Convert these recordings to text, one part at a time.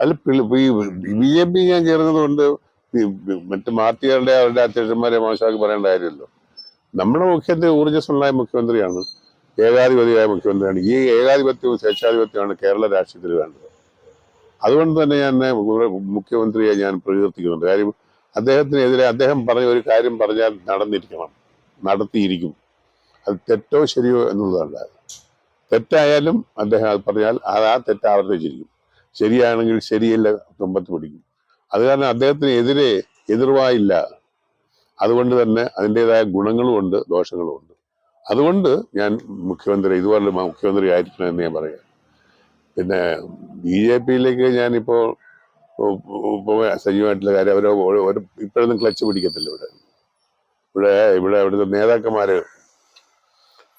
അല്ല B J P ഞാൻ ചേർന്നത് കൊണ്ട് മറ്റു പാർട്ടികളുടെ അവരുടെ അധ്യക്ഷന്മാരെ മോശമാക്കി പറയേണ്ട കാര്യമല്ലോ. നമ്മുടെ മുഖ്യമന്ത്രി ഊർജസ്വലനായ മുഖ്യമന്ത്രിയാണ് ഏകാധിപതിയായ മുഖ്യമന്ത്രിയാണ്. ഈ ഏകാധിപത്യവും സ്വേച്ഛാധിപത്യമാണ് കേരള രാഷ്ട്രീയത്തിൽ വേണ്ടത്. അതുകൊണ്ട് തന്നെ ഞാൻ മുഖ്യമന്ത്രിയെ ഞാൻ പ്രകീർത്തിക്കുന്നുണ്ട് കാര്യം അദ്ദേഹത്തിനെതിരെ അദ്ദേഹം പറഞ്ഞ ഒരു കാര്യം പറഞ്ഞാൽ നടന്നിരിക്കണം നടത്തിയിരിക്കും. അത് തെറ്റോ ശരിയോ എന്നുള്ളതല്ല തെറ്റായാലും അദ്ദേഹം അത് പറഞ്ഞാൽ അത് ആ തെറ്റ് ആവർത്തിച്ചിരിക്കും. ശരിയാണെങ്കിൽ ശരിയല്ല തുമ്പത്ത് പിടിക്കും അത് കാരണം അദ്ദേഹത്തിന് എതിരെ എതിർവായില്ല അതുകൊണ്ട് തന്നെ അതിൻ്റെതായ ഗുണങ്ങളുമുണ്ട് ദോഷങ്ങളുമുണ്ട് അതുകൊണ്ട് ഞാൻ മുഖ്യമന്ത്രി ഇതുപോലെ മുഖ്യമന്ത്രി ആയിരിക്കണം എന്ന് ഞാൻ പറയാം പിന്നെ ബി ജെ പിയിലേക്ക് ഞാനിപ്പോൾ ഇപ്പോൾ സജീവമായിട്ടുള്ള കാര്യം അവർ ഒരു ഇപ്പോഴൊന്നും ക്ലച്ച് പിടിക്കത്തില്ല ഇവിടെ ഇവിടെ ഇവിടെ ഇവിടുത്തെ നേതാക്കന്മാര്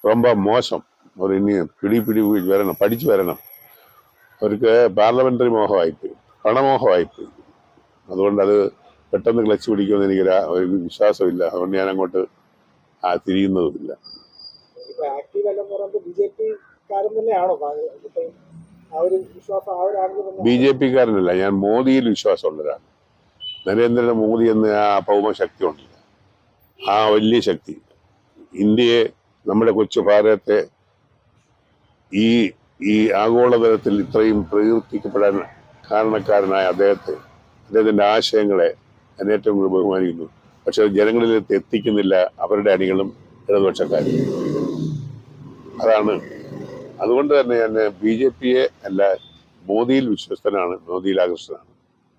ரொம்ப മോശം അവർ ഇനി പിടി പിടി വരണം പഠിച്ചു വരണം അവർക്ക് പാർലമെന്ററി മോഹമായിപ്പോയി പണമോഹമായിപ്പോയി അതുകൊണ്ട് അത് പെട്ടെന്ന് ക്ലച്ച് പിടിക്കുമെന്ന് എനിക്ക് ഒരു- വിശ്വാസമില്ല. അതുകൊണ്ട് ഞാൻ അങ്ങോട്ട് ആ തിരിയുന്നതുമില്ല. ബി ജെ പി കാരനല്ല പിക്കാരനല്ല ഞാൻ മോദിയിൽ വിശ്വാസമുള്ളവരാണ് നരേന്ദ്ര മോദി എന്ന ആ ഭൗമശക്തി ഉണ്ടല്ല ആ വലിയ ശക്തി. ഇന്ത്യയെ നമ്മുടെ കൊച്ചു ഭാരതത്തെ ഈ ഈ ആഗോളതലത്തിൽ ഇത്രയും പ്രകീർത്തിക്കപ്പെടാൻ കാരണക്കാരനായ അദ്ദേഹത്തെ അദ്ദേഹത്തിന്റെ ആശയങ്ങളെ ഞാൻ ഏറ്റവും കൂടുതൽ ബഹുമാനിക്കുന്നു. പക്ഷെ ജനങ്ങളിലേക്ക് എത്തിക്കുന്നില്ല അവരുടെ അണികളും ഇടതുപക്ഷക്കാരും അതാണ്. അതുകൊണ്ട് തന്നെ ഞാൻ ബി ജെ പിയെ അല്ല മോദിയിൽ വിശ്വസ്തനാണ് മോദിയിൽ ആകൃഷ്ടനാണ്